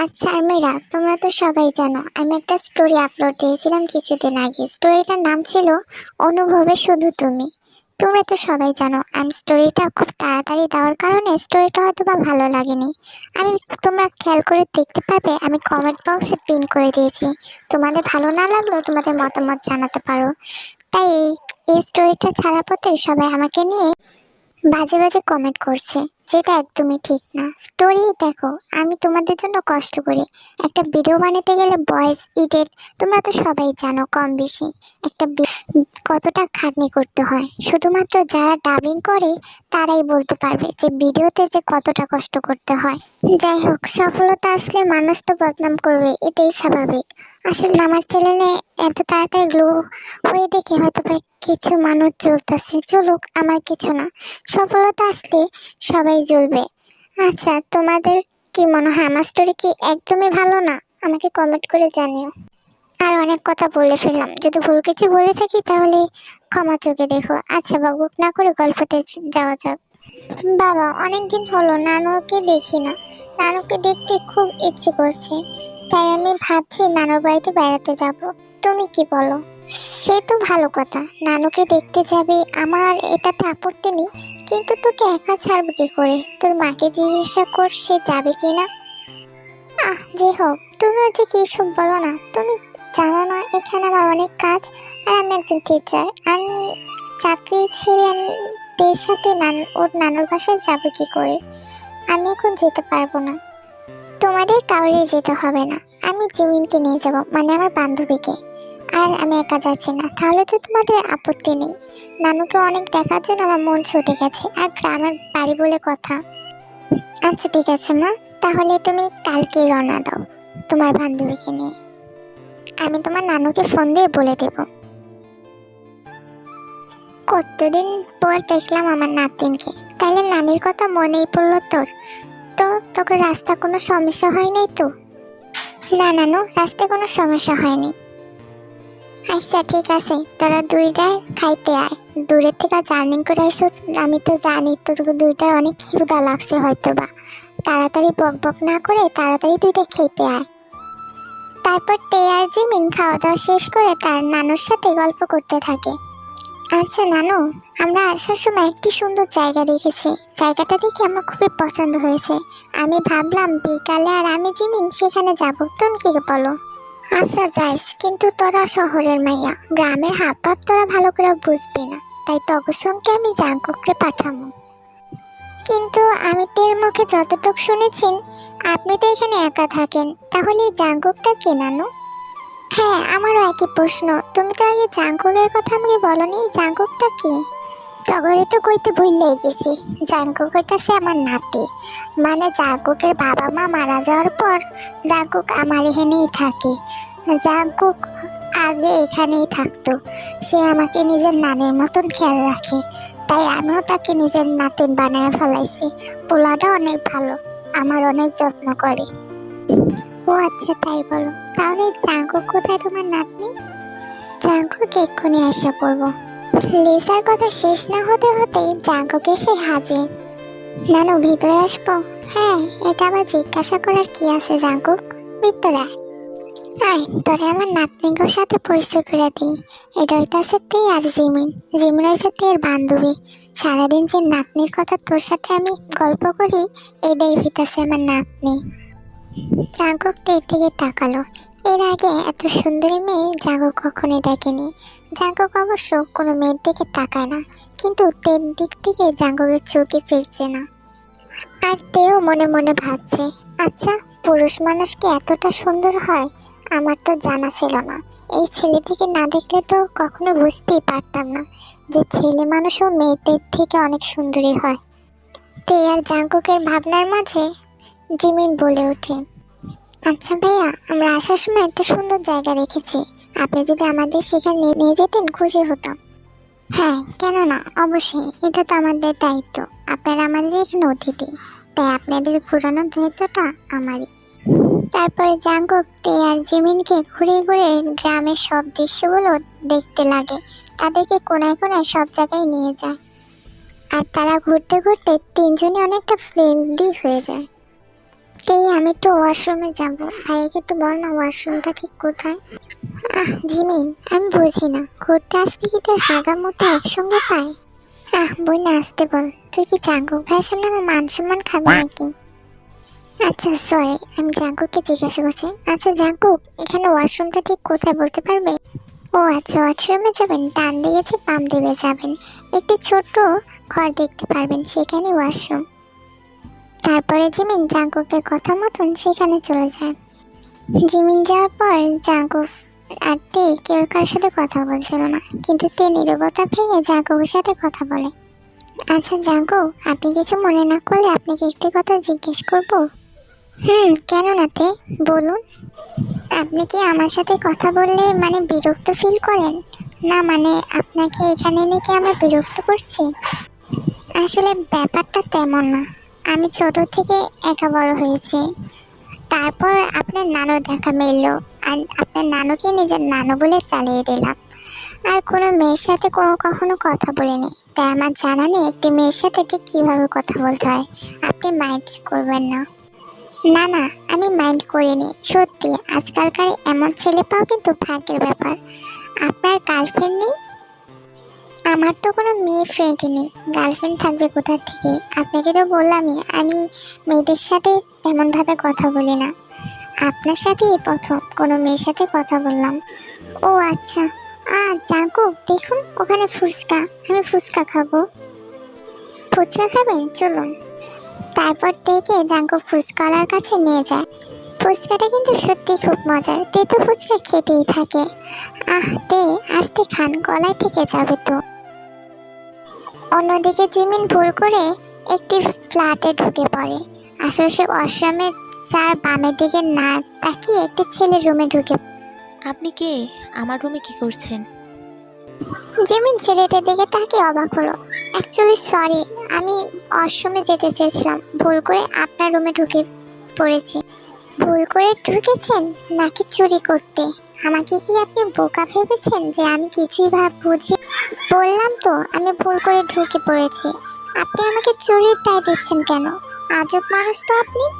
আচ্ছা আর্মিরা তোমরা তো সবাই জানো, আমি একটা স্টোরি আপলোড দিয়েছিলাম কিছুদিন আগে। স্টোরিটার নাম ছিল, অনুভবে শুধু তুমি। তোমরা তো সবাই জানো আমি স্টোরিটা খুব তাড়াতাড়ি দেওয়ার কারণে স্টোরিটা হয়তো বা ভালো লাগেনি। আমি, তোমরা খেয়াল করে দেখতে পারবে, আমি কমেন্ট বক্সে পিন করে দিয়েছি। তোমাদের ভালো না লাগলেও তোমাদের মতামত জানাতে পারো। তাই এই এই স্টোরিটা ছাড়া পথে সবাই আমাকে নিয়ে বাজে বাজে কমেন্ট করছে। যেটা একদমই ঠিক না। স্টোরি দেখো, আমি তোমাদের জন্য কষ্ট করি। একটা ভিডিও বানাতে গেলে ভয়েস এডিট তোমরা তো সবাই জানো কম বেশি। একটা কতটা খাটনি করতে হয়। শুধুমাত্র যারা ডাবিং করে, তারাই বলতে পারবে যে ভিডিওতে যে কতটা কষ্ট করতে হয়। যাই হোক, সফলতা আসলে মানুষ তো বদনাম করবে, এটাই স্বাভাবিক। আসলে আমার চ্যানেলে এত তাড়াতাড়ি গ্লো হয়ে দেখে হয়তো বা কিছু মানুষ চলতেছে চলুক, আমার কিছু না। সফলতা আসলে সবাই জ্বলবে। আচ্ছা তোমাদের কি মনে হয় আমার স্টোরি কি একদমই ভালো না? আমাকে কমেন্ট করে জানিও। আর অনেক কথা বলে ফেললাম। যদি ভুল কিছু বলে থাকি তাহলে ক্ষমা চোখে দেখো। আচ্ছা বাবুক না করে গল্পতে যাওয়া যাক। বাবা অনেক দিন হলো, নানুকে দেখি না। নানুকে দেখতে খুব ইচ্ছে করছে। তাই আমি ভাবছি নানুর বাড়িতে বেড়াতে যাব। তুমি কি বলো? সে তো ভালো কথা। নানুকে দেখতে যাবে, আমার এটাতে আপত্তি নেই। কিন্তু তোকে একা ছাড়বো কি করে? তোর মাকে জিজ্ঞাসা কর, সে যাবে কি না আহ, যে হোক, তুমিও যে কি সব বলো না। তুমি জানো না, এখানে আমার অনেক কাজ, আর আমি একজন টিচার আমি চাকরি ছেড়ে আমি তের সাথে নানু ওর নানুর বাসায় যাব কি করে? আমি এখন যেতে পারব না। তোমাদের কাউরে যেতে হবে না। আমি জিমিনকে নিয়ে যাব মানে আমার বান্ধবীকে। আর আমি একা যাচ্ছি না, তাহলে তো তোমাদের আপত্তি নেই। নানুকে অনেক দেখার জন্য আমার মন ছুটে গেছে, আর গ্রামের বাড়ি বলে কথা। আচ্ছা ঠিক আছে মা, তাহলে তুমি কালকে রওনা দাও, তোমার বান্ধবীকে নিয়ে। আমি তোমার নানুকে ফোন দিয়ে বলে দেব। কতদিন পর দেখলাম আমার নাতিনকে। তাহলে নানির কথা মনেই পড়ল তোর। তো তোকে রাস্তা কোনো সমস্যা হয় নাই তো? না না নানু রাস্তায় কোনো সমস্যা হয়নি। আচ্ছা ঠিক আছে, তোরা দুইটাই খাইতে আয়। দূরের থেকে জার্নি করে আইসো আমি তো জানি তোকে দুইটার অনেক ক্ষুধা লাগছে হয়তো বা তাড়াতাড়ি বক বক না করে তাড়াতাড়ি দুইটা খেতে আয়। তারপর তে আর জিমিন খাওয়া দাওয়া শেষ করে তার নানুর সাথে গল্প করতে থাকে। আচ্ছা নানু, আমরা আসার সময় একটি সুন্দর জায়গা দেখেছি। জায়গাটা দেখে আমার খুবই পছন্দ হয়েছে। আমি ভাবলাম বিকালে আর আমি জিমিন সেখানে যাব। তুমি কি বলো? আচ্ছা যাইস কিন্তু তোরা শহরের মাইয়া। গ্রামের ভাব তোরা ভালো করে বুঝবি না। তাই তগর সঙ্গে আমি জাঙ্কুককে পাঠাবো। কিন্তু আমি তের মুখে যতটুক শুনেছেন আপনি তো এখানে একা থাকেন। তাহলে জাঙ্কুকটা কে, নানু? হ্যাঁ আমারও একই প্রশ্ন। তুমি তো আগে জাঙ্কুকের কথা আমাকে বলনি, জাঙ্কুকটা কি? টগরে তো কইতে ভুললেই গেছি জাঙ্কুক হইতাছে আমার নাতি। মানে জাঙ্কুকের বাবা মা মারা যাওয়ার পর জাঙ্কুক আমার এখানেই থাকে। জাঙ্কুক আগে এখানেই থাকতো। সে আমাকে নিজের নানের মতন খেয়াল রাখে। তাই আমিও তাকে নিজের নাতিন বানায় ফেলাইছি। পোলাটা অনেক ভালো। আমার অনেক যত্ন করে। ও আচ্ছা তাই বলো। তাহলে জাঙ্কুক কোথায় তোমার নাতনি? জাঙ্কুক এক্ষুনি আসা পড়ব। লিসার কথা শেষ না হতে হতেই জাঙ্কুক এসে হাজির। নানু, ভিতরে আসব? হ্যাঁ এটা আবার জিজ্ঞাসা করার কি আছে জাঙ্কুক ভিতরে। আয়। তোরে আমার নাতনিগোর সাথে পরিচয় করে দিই। এটা হইতাছে তুই আর জিমিন। জিমিন হয়েছে তুই বান্ধবী। সারাদিন যে নাতনির কথা তোর সাথে আমি গল্প করি, এটাই হইতাছে আমার নাতনি। জাঙ্কুক তের দিকে তাকালো। এর আগে এত সুন্দরী মেয়ে জাঙ্কুক কখনোই দেখেনি। জাঙ্কুক অবশ্য কোনো মেয়ের দিকে তাকায় না, কিন্তু তের দিক থেকে জাঙ্কুকের চোখে ফিরছে না। আর তেও মনে মনে ভাবছে আচ্ছা পুরুষ মানুষ কি এতটা সুন্দর হয়? আমার তো জানা ছিল না। এই ছেলেটিকে না দেখলে তো কখনো বুঝতেই পারতাম না যে ছেলে মানুষও মেয়েদের থেকে অনেক সুন্দরী হয়। তে আর জাঙ্কুকের ভাবনার মাঝে জিমিন বলে ওঠে। আচ্ছা ভাইয়া, আমরা আসার সময় একটা সুন্দর জায়গা দেখেছি। আপনি যদি আমাদের সেখানে নিয়ে- নিয়ে যেতেন, খুশি হতাম। হ্যাঁ কেন না অবশ্যই, এটা তো আমাদের দায়িত্ব। আপনারা আমাদের এখানে অতিথি। তাই আপনাদের ঘোরানোর দায়িত্বটা আমারই। তারপরে জাঙ্গুক তে আর জিমিনকে ঘুরে ঘুরে গ্রামের সব দৃশ্যগুলো দেখতে লাগে। তাদেরকে কোনায় কোনায় সব জায়গায় নিয়ে যায়। আর তারা ঘুরতে ঘুরতে তিনজনই অনেকটা ফ্রেন্ডলি হয়ে যায়। তে আমি একটু ওয়াশরুমে যাব। ভাইয়াকে একটু বল না, ওয়াশরুমটা ঠিক কোথায়? আহ জিমিন আমি বুঝি না। ঘুরতে আসলে কি তোর হাগা মতো একসঙ্গে পায় আহ, বই না আসতে বল। তুই কি জাগো? ভাইয়ের সামনে আমার মান সম্মান খাবি নাকি? আচ্ছা সরি আমি জাঙ্কুককে জিজ্ঞাসা করছি। আচ্ছা জাঙ্কুক এখানে ওয়াশরুমটা ঠিক কোথায় বলতে পারবে? ও আচ্ছা ওয়াশরুমে যাবেন, ডান দিকে যে বাম দিকে যাবেন। একটি ছোট্ট ঘর দেখতে পারবেন, সেখানে ওয়াশরুম। তারপরে জিমিন জাঙ্কুকের কথা মতন সেখানে চলে যায়। জিমিন যাওয়ার পর জাঙ্কুক আর তে কেউ কার সাথে কথা বলছিল না, কিন্তু তে নীরবতা ভেঙে জাঙ্কুকের সাথে কথা বলে। আচ্ছা জাঙ্কুক আপনি কিছু মনে না করলে আপনাকে একটি কথা জিজ্ঞেস করব? হুম, কেন না তে? বলুন। আপনি কি আমার সাথে কথা বললে মানে বিরক্ত ফিল করেন? না মানে আপনাকে এখানে এনে কি আমরা বিরক্ত করছি? আসলে ব্যাপারটা তেমন না। আমি ছোট থেকে একা বড় হয়েছি। তারপর আপনার নানু দেখা মিলল। আর আপনার নানুকে নিজের নানু বলে চালিয়ে দিলাম। আর কোনো মেয়ের সাথে কোনো কখনো কথা বলিনি। তাই আমার জানা নেই একটি মেয়ের সাথে ঠিক কীভাবে কথা বলতে হয়। আপনি মাইন্ড করবেন না। না না, আমি মাইন্ড করিনি। সত্যি, আজকালকার এমন ছেলে পাও কিন্তু ভাগ্যের ব্যাপার। আপনার গার্লফ্রেন্ড নেই? আমার তো কোনো মেয়ে ফ্রেন্ড নেই। গার্লফ্রেন্ড থাকবে কোথা থেকে? আপনাকে তো বললামই, আমি মেয়েদের সাথে তেমনভাবে কথা বলি না। আপনার সাথে এই প্রথম, কোনো মেয়ের সাথে কথা বললাম। ও আচ্ছা আ জাগো দেখুন, ওখানে ফুচকা, আমি ফুচকা খাব। ফুচকা খাবেন? চলুন। তারপর থেকে জাঙ্কু ফুচকালার কাছে নিয়ে যায়। ফুচকাটা কিন্তু সত্যি খুব মজার তে তো ফুচকা খেতেই থাকে। আহ তে আস্তে খান, গলায় থেকে যাবে তো। অন্যদিকে জিমিন ভুল করে একটি ফ্ল্যাটে ঢুকে পড়ে। আসলে সে ওয়াশরুমে চার বামের দিকে না তাকিয়ে একটি ছেলের রুমে ঢুকে আপনি কে? আমার রুমে কি করছেন? জিমিন ছেলেটার দিকে তাকিয়ে অবাক হলো। অ্যাকচুয়ালি সরি আমি ওয়াশরুমে যেতে চেয়েছিলাম। ভুল করে আপনার রুমে ঢুকে পড়েছি। ভুল করে ঢুকেছেন নাকি চুরি করতে? আমাকে কি আপনি বোকা ভেবেছেন যে আমি কিছুই ভাব বুঝি বললাম তো, আমি ভুল করে ঢুকে পড়েছি। আপনি আমাকে চুরির দায় দিচ্ছেন কেন? আজব মানুষ তো আপনি।